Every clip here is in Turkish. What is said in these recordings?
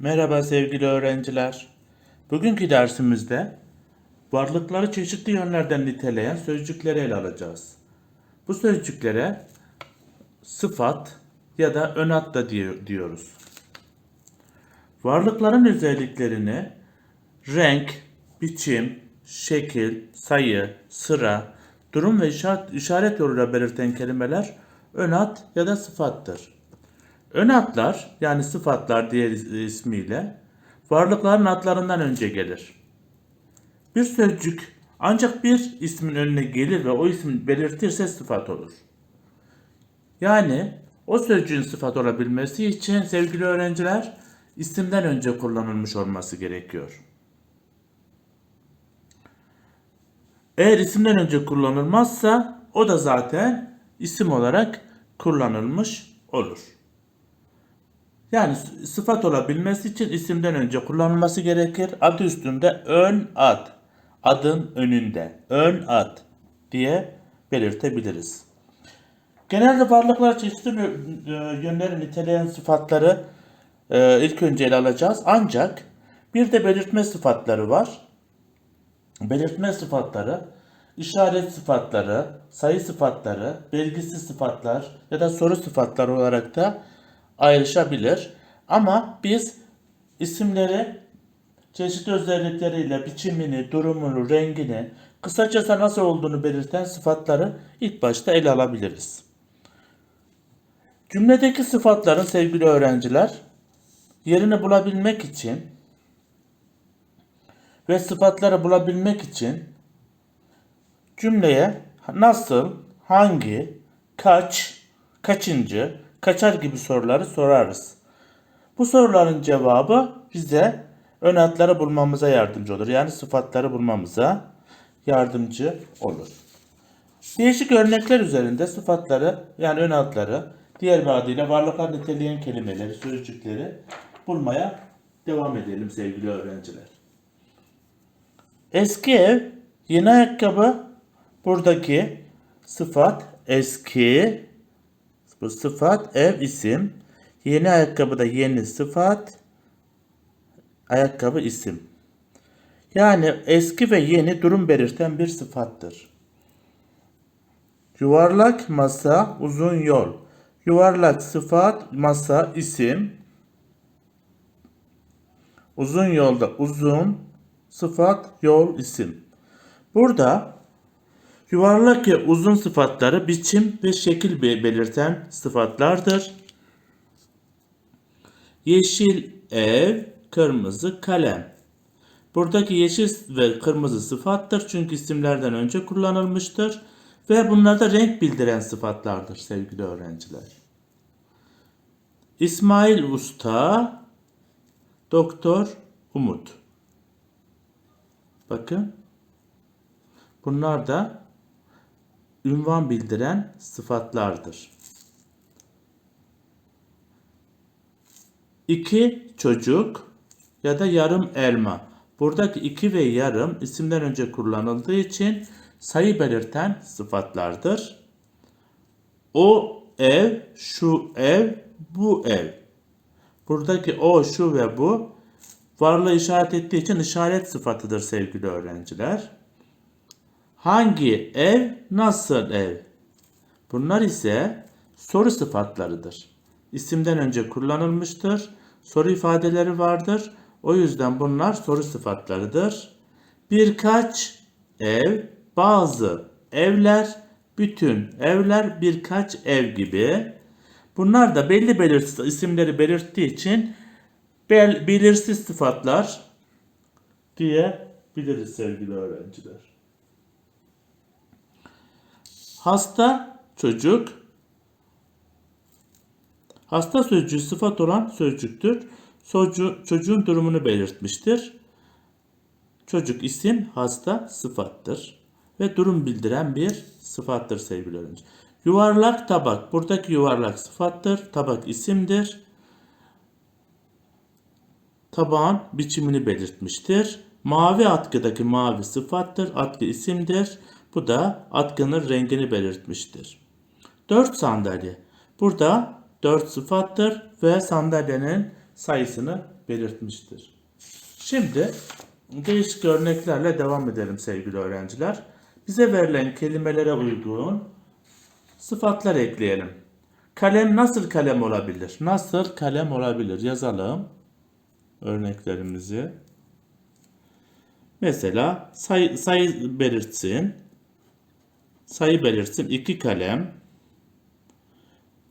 Merhaba sevgili öğrenciler. Bugünkü dersimizde varlıkları çeşitli yönlerden niteleyen sözcükleri ele alacağız. Bu sözcüklere sıfat ya da ön ad da diyor- diyoruz. Varlıkların özelliklerini renk, biçim, şekil, sayı, sıra, durum ve işaret yoluyla belirten kelimeler ön ad ya da sıfattır. Ön adlar yani sıfatlar diğer is- ismiyle varlıkların adlarından önce gelir. Bir sözcük ancak bir ismin önüne gelir ve o ismi belirtirse sıfat olur. Yani o sözcüğün sıfat olabilmesi için sevgili öğrenciler isimden önce kullanılmış olması gerekiyor. Eğer isimden önce kullanılmazsa o da zaten isim olarak kullanılmış olur. Yani sıfat olabilmesi için isimden önce kullanılması gerekir. Adı üstünde ön ad. Adın önünde. Ön ad diye belirtebiliriz. Genelde varlıklar çeşitli e, yönleri niteleyen sıfatları e, ilk önce ele alacağız. Ancak bir de belirtme sıfatları var. Belirtme sıfatları, işaret sıfatları, sayı sıfatları, belgisiz sıfatlar ya da soru sıfatları olarak da ayrışabilir. Ama biz isimleri çeşitli özellikleriyle biçimini, durumunu, rengini, kısacası nasıl olduğunu belirten sıfatları ilk başta ele alabiliriz. Cümledeki sıfatların sevgili öğrenciler yerini bulabilmek için ve sıfatları bulabilmek için cümleye nasıl, hangi, kaç, kaçıncı, kaçar gibi soruları sorarız. Bu soruların cevabı bize ön adları bulmamıza yardımcı olur. Yani sıfatları bulmamıza yardımcı olur. Değişik örnekler üzerinde sıfatları yani ön adları diğer bir adıyla varlıklar niteleyen kelimeleri, sözcükleri bulmaya devam edelim sevgili öğrenciler. Eski ev, yeni ayakkabı, buradaki sıfat eski, bu sıfat ev isim, yeni ayakkabı da yeni sıfat, ayakkabı isim. Yani eski ve yeni durum belirten bir sıfattır. Yuvarlak masa, uzun yol. Yuvarlak sıfat, masa isim. Uzun yolda uzun sıfat, yol isim. Burada yuvarlak ve uzun sıfatları biçim ve şekil be- belirten sıfatlardır. Yeşil ev, kırmızı kalem. Buradaki yeşil ve kırmızı sıfattır çünkü isimlerden önce kullanılmıştır ve bunlar da renk bildiren sıfatlardır sevgili öğrenciler. İsmail Usta, Doktor Umut. Bakın. Bunlar da ünvan bildiren sıfatlardır. İki çocuk ya da yarım elma. Buradaki iki ve yarım isimden önce kullanıldığı için sayı belirten sıfatlardır. O ev, şu ev, bu ev. Buradaki o, şu ve bu varlığı işaret ettiği için işaret sıfatıdır sevgili öğrenciler. Hangi ev, nasıl ev? Bunlar ise soru sıfatlarıdır. İsimden önce kullanılmıştır. Soru ifadeleri vardır. O yüzden bunlar soru sıfatlarıdır. Birkaç ev, bazı evler, bütün evler, birkaç ev gibi. Bunlar da belli belirsiz isimleri belirttiği için bel, belirsiz sıfatlar diyebiliriz sevgili öğrenciler. Hasta çocuk Hasta sözcüğü sıfat olan sözcüktür. Çocuğu, çocuğun durumunu belirtmiştir. Çocuk isim, hasta sıfattır. Ve durum bildiren bir sıfattır sevgili öğrenci. Yuvarlak tabak. Buradaki yuvarlak sıfattır. Tabak isimdir. Tabağın biçimini belirtmiştir. Mavi atkıdaki mavi sıfattır. Atkı isimdir. Bu da atkının rengini belirtmiştir. 4 sandalye. Burada 4 sıfattır ve sandalyenin sayısını belirtmiştir. Şimdi değişik örneklerle devam edelim sevgili öğrenciler. Bize verilen kelimelere uygun sıfatlar ekleyelim. Kalem nasıl kalem olabilir? Nasıl kalem olabilir? Yazalım örneklerimizi. Mesela sayı, sayı belirtsin. Sayı belirtsin iki kalem.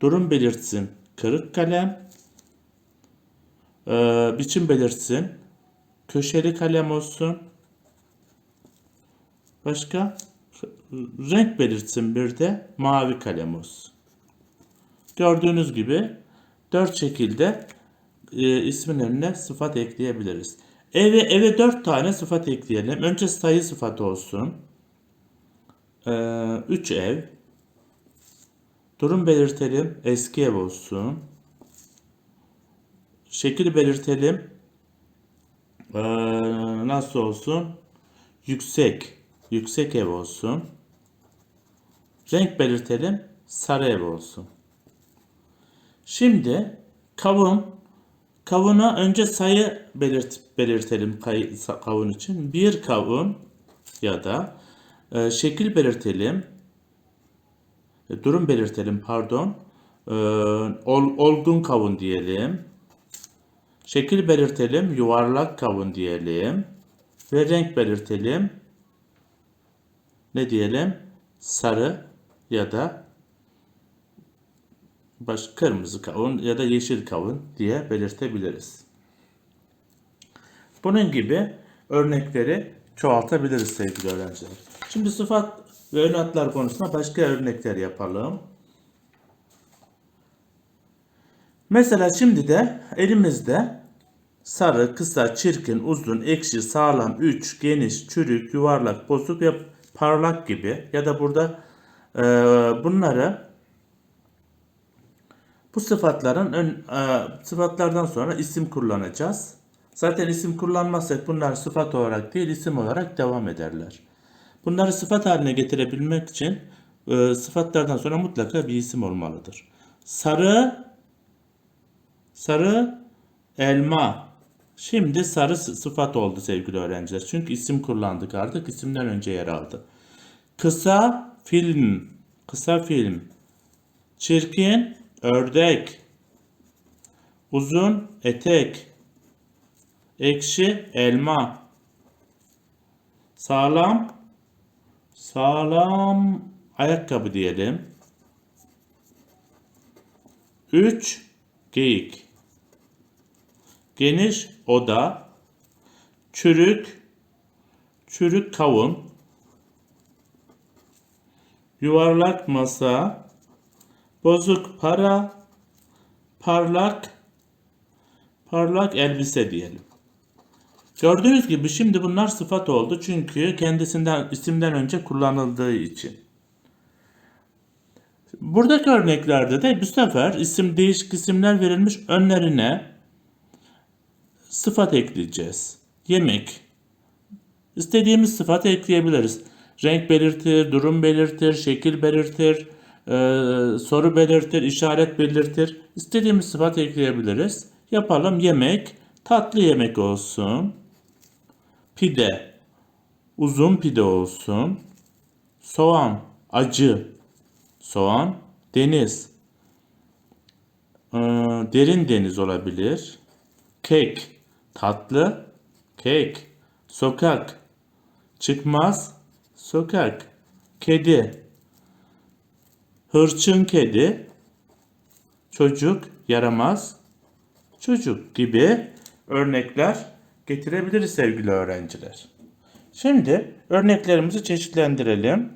Durum belirtsin kırık kalem. Ee, biçim belirtsin. Köşeli kalem olsun. Başka? Renk belirtsin bir de mavi kalem olsun. Gördüğünüz gibi dört şekilde e, ismin önüne sıfat ekleyebiliriz. Eve eve dört tane sıfat ekleyelim. Önce sayı sıfatı olsun. Ee, üç ev. Durum belirtelim. Eski ev olsun. Şekil belirtelim. Ee, nasıl olsun? Yüksek. Yüksek ev olsun. Renk belirtelim. Sarı ev olsun. Şimdi kavun. Kavuna önce sayı belirt, belirtelim kavun için. Bir kavun ya da e, şekil belirtelim. E, durum belirtelim pardon. E, ol- olgun kavun diyelim. Şekil belirtelim. Yuvarlak kavun diyelim. Ve renk belirtelim. Ne diyelim? Sarı ya da baş kırmızı kavun ya da yeşil kavun diye belirtebiliriz. Bunun gibi örnekleri çoğaltabiliriz sevgili öğrenciler. Şimdi sıfat ve ön konusunda başka örnekler yapalım. Mesela şimdi de elimizde sarı, kısa, çirkin, uzun, ekşi, sağlam, üç, geniş, çürük, yuvarlak, bozuk ve parlak gibi ya da burada e, bunları bu sıfatların ön, e, sıfatlardan sonra isim kullanacağız. Zaten isim kullanmazsak bunlar sıfat olarak değil isim olarak devam ederler. Bunları sıfat haline getirebilmek için e, sıfatlardan sonra mutlaka bir isim olmalıdır. Sarı sarı elma. Şimdi sarı sı- sıfat oldu sevgili öğrenciler. Çünkü isim kullandık artık isimden önce yer aldı. Kısa film. Kısa film. Çirkin ördek. Uzun etek. Ekşi elma. Sağlam sağlam ayakkabı diyelim. 3 geyik. Geniş oda. Çürük çürük kavun. Yuvarlak masa. Bozuk para. Parlak parlak elbise diyelim. Gördüğünüz gibi şimdi bunlar sıfat oldu çünkü kendisinden isimden önce kullanıldığı için. Buradaki örneklerde de bu sefer isim değişik isimler verilmiş önlerine sıfat ekleyeceğiz. Yemek. İstediğimiz sıfat ekleyebiliriz. Renk belirtir, durum belirtir, şekil belirtir, e, soru belirtir, işaret belirtir. İstediğimiz sıfat ekleyebiliriz. Yapalım yemek, tatlı yemek olsun. Pide, uzun pide olsun. Soğan, acı. Soğan, deniz. Ee, derin deniz olabilir. Kek, tatlı. Kek, sokak. Çıkmaz, sokak. Kedi, hırçın kedi. Çocuk, yaramaz. Çocuk gibi örnekler getirebiliriz sevgili öğrenciler. Şimdi örneklerimizi çeşitlendirelim.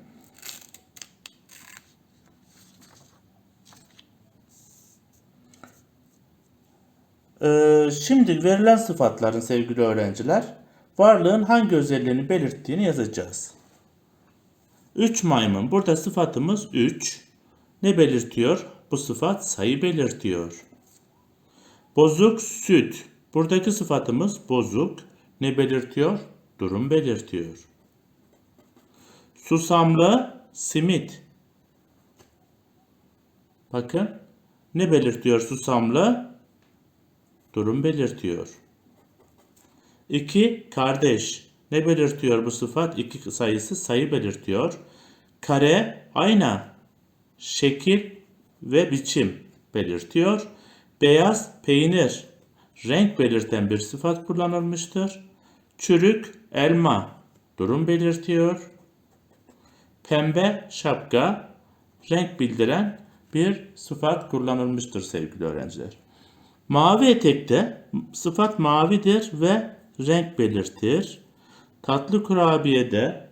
Ee, şimdi verilen sıfatların sevgili öğrenciler varlığın hangi özelliğini belirttiğini yazacağız. 3 maymun. Burada sıfatımız 3. Ne belirtiyor? Bu sıfat sayı belirtiyor. Bozuk süt. Buradaki sıfatımız bozuk. Ne belirtiyor? Durum belirtiyor. Susamlı simit. Bakın ne belirtiyor susamlı? Durum belirtiyor. İki kardeş. Ne belirtiyor bu sıfat? İki sayısı sayı belirtiyor. Kare ayna, şekil ve biçim belirtiyor. Beyaz peynir, renk belirten bir sıfat kullanılmıştır. Çürük elma, durum belirtiyor. Pembe şapka, renk bildiren bir sıfat kullanılmıştır sevgili öğrenciler. Mavi etekte sıfat mavidir ve renk belirtir. Tatlı kurabiyede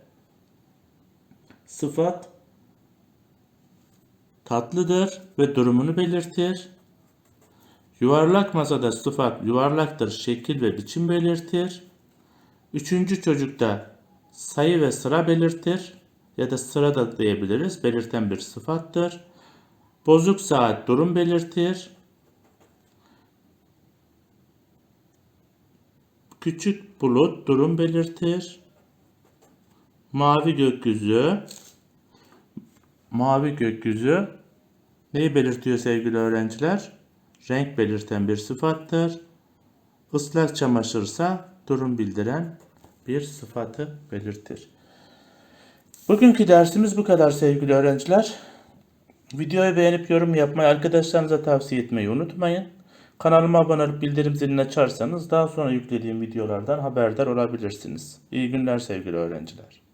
sıfat tatlıdır ve durumunu belirtir. Yuvarlak masada sıfat yuvarlaktır, şekil ve biçim belirtir. Üçüncü çocukta sayı ve sıra belirtir ya da sıra da diyebiliriz. Belirten bir sıfattır. Bozuk saat durum belirtir. Küçük bulut durum belirtir. Mavi gökyüzü mavi gökyüzü neyi belirtiyor sevgili öğrenciler? Renk belirten bir sıfattır. Islak çamaşırsa durum bildiren bir sıfatı belirtir. Bugünkü dersimiz bu kadar sevgili öğrenciler. Videoyu beğenip yorum yapmayı, arkadaşlarınıza tavsiye etmeyi unutmayın. Kanalıma abone olup bildirim zilini açarsanız daha sonra yüklediğim videolardan haberdar olabilirsiniz. İyi günler sevgili öğrenciler.